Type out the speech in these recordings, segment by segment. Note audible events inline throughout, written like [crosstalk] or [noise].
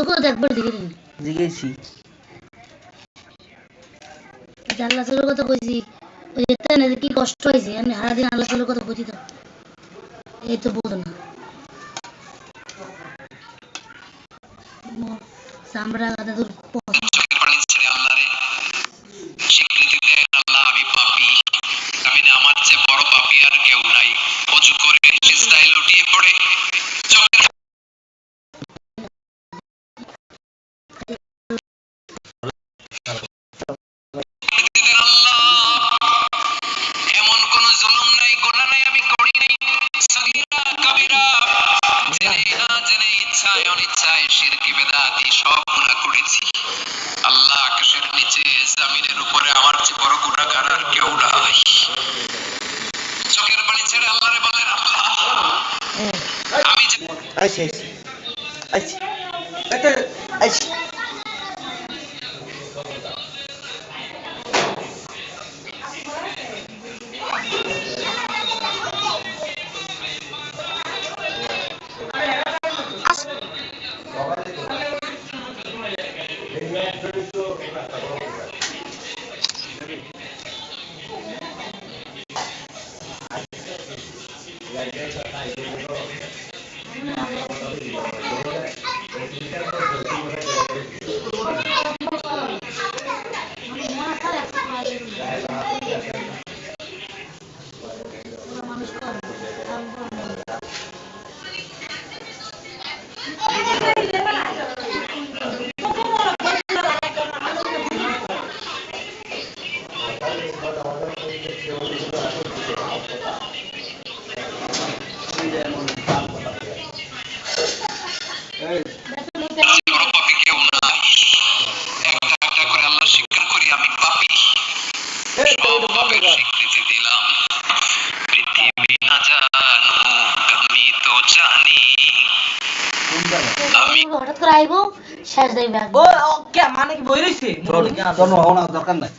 দেখো একবার নিন। জিগেছি। আল্লাহ সালের কথা কইছি। ওই যে না কি কষ্ট হয়েছে আমি সারাদিন আল্লাহ সালের কথা বুঝি তো। এই তো বোধ না। চামড়া গাদা দূর Así es. Así. Así. Thank you. জানি। আমি হঠাৎ করে আইবো শেষ দেই ব্যাগ ও, কে মানে কি বই রইছে? তোর হওয়া দরকার নাই।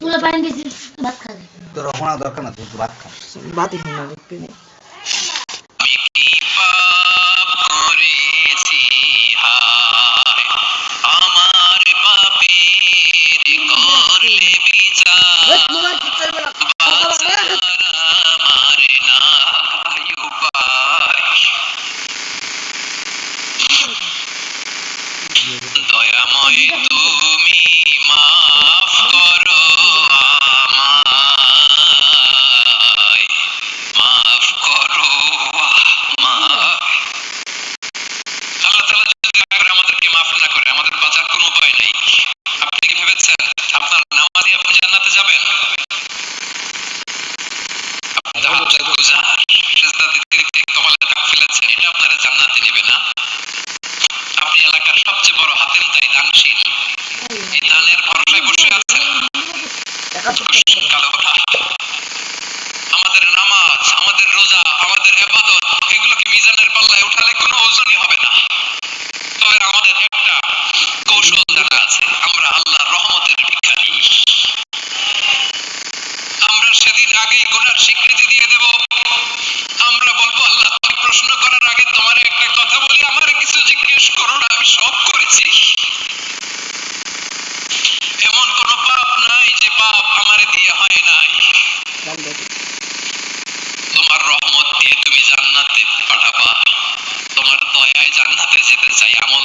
তুলে পানি দিছি ভাত খা তোর হওয়া দরকার না তুই ভাত খা। বাতি না দেখতে নেই আমি কি পাপ করেছি হায় আমার পাপের করলে বিচার বাঁচার আমার নাই উপায় দয়াময় তুমি মাফ করো আমায় মাফ করো আমায় আল্লাহ তাআলা যদি দয়া করে আমাদেরকে মাফ না করে আমাদের বাঁচার কোনো উপায় নেই আপনি কি ভেবেছেন আপনার নামাজে আপনি জান্নাতে যাবেন আপনি তাহাজ্জুদ গুজার, সিজদা দিতে দিতে কপালে দাগ ফেলেছেন, এটা আপনারা জান্নাতে নেবে না আপনি এলাকার সবচেয়ে বড় হাতেম তাই দানশীল। এই দানের ভরসায় বসে আছেন কালো কথা। আমাদের নামাজ আমাদের রোজা আমাদের এবাদত এগুলো কি মিজানের পাল্লায় উঠালে কোনো ওজনই হবে না তবে আমাদের একটা কৌশল জানা আছে আমরা আল্লাহর রহমতের ভিখারি আমরা সেদিন আগেই গুনার স্বীকৃতি দিয়ে দেব আমরা বলব আল্লাহ তুমি প্রশ্ন করার আগে তোমার একটা কথা বলি আমার কিছু জিজ্ঞেস করো না আমি সব করেছি এমন কোন পাপ নাই যে পাপ আমারে দিয়ে হয় নাই তোমার রহমত দিয়ে তুমি জান্নাতে পাঠাবা তোমার দয়ায় জান্নাতে যেতে চাই আমল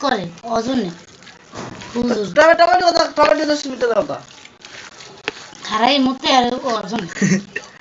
করে অজনে। টমেটো টমেটো টমেটো দশ মিনিট দাও তা খারাই মতে আর অজন। [laughs]